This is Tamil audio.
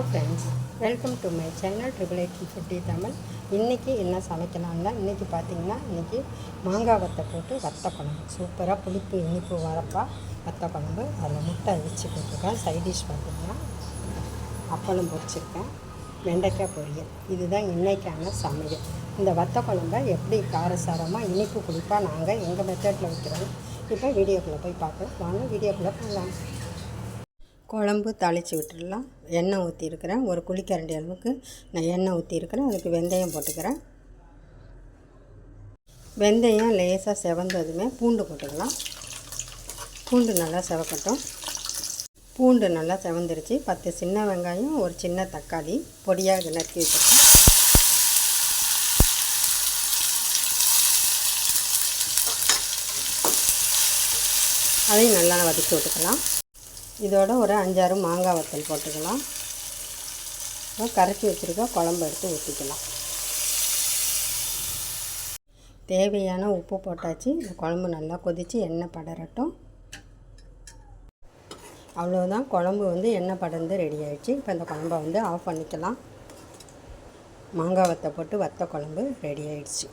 Hello friends welcome to my channel triple eight fifty Tamil இன்றைக்கி என்ன சமைக்கலாம்னா இன்றைக்கி பார்த்தீங்கன்னா இன்றைக்கி மாங்காய் வத்தை போட்டு வத்த குழம்பு. சூப்பராக புளிப்பு இனிப்பு வரப்பா வத்த குழம்பு. அதில் முட்டை அவிச்சு போட்டிருக்கேன். சைட் டிஷ் பார்த்தீங்கன்னா அப்பளம் பொரிச்சிருக்கேன். வெண்டைக்காய் பொரியல். இதுதான் இன்றைக்கான சமையல். இந்த வத்த குழம்பை எப்படி காரசாரமாக இனிப்பு குளிப்பாக நாங்கள் எங்கள் மெத்தடில் வைக்கிறோம் இப்போ வீடியோக்குள்ளே போய் பார்க்கலாம் வாங்க வீடியோக்குள்ளே போகலாம். குழம்பு தாளித்து விட்டுடலாம். எண்ணெய் ஊற்றிருக்கிறேன் ஒரு குழிக்கரண்டி அளவுக்கு நான் எண்ணெய் ஊற்றிருக்கிறேன் அதுக்கு வெந்தயம் போட்டுக்கிறேன். வெந்தயம் லேசாக செவந்ததுமே பூண்டு போட்டுக்கலாம். பூண்டு நல்லா செவக்கட்டும். பூண்டு நல்லா செவந்துருச்சு. பத்து சின்ன வெங்காயம் ஒரு சின்ன தக்காளி பொடியாக நறுக்கி வச்சுருக்கேன். அதையும் நல்லா வதக்கி விட்டுக்கலாம். இதோட ஒரு அஞ்சாறு மாங்காய் வத்தல் போட்டுக்கலாம். கரைச்சி வச்சுருக்க குழம்பு எடுத்து ஊற்றிக்கலாம் தேவையான உப்பு போட்டாச்சு. இந்த குழம்பு நல்லா கொதித்து எண்ணெய் படரட்டும். அவ்வளோதான் குழம்பு வந்து எண்ணெய் படர்ந்து ரெடி ஆகிடுச்சு இப்போ இந்த குழம்ப வந்து ஆஃப் பண்ணிக்கலாம். மாங்காய் வத்தை போட்டு வத்த குழம்பு ரெடி ஆகிடுச்சு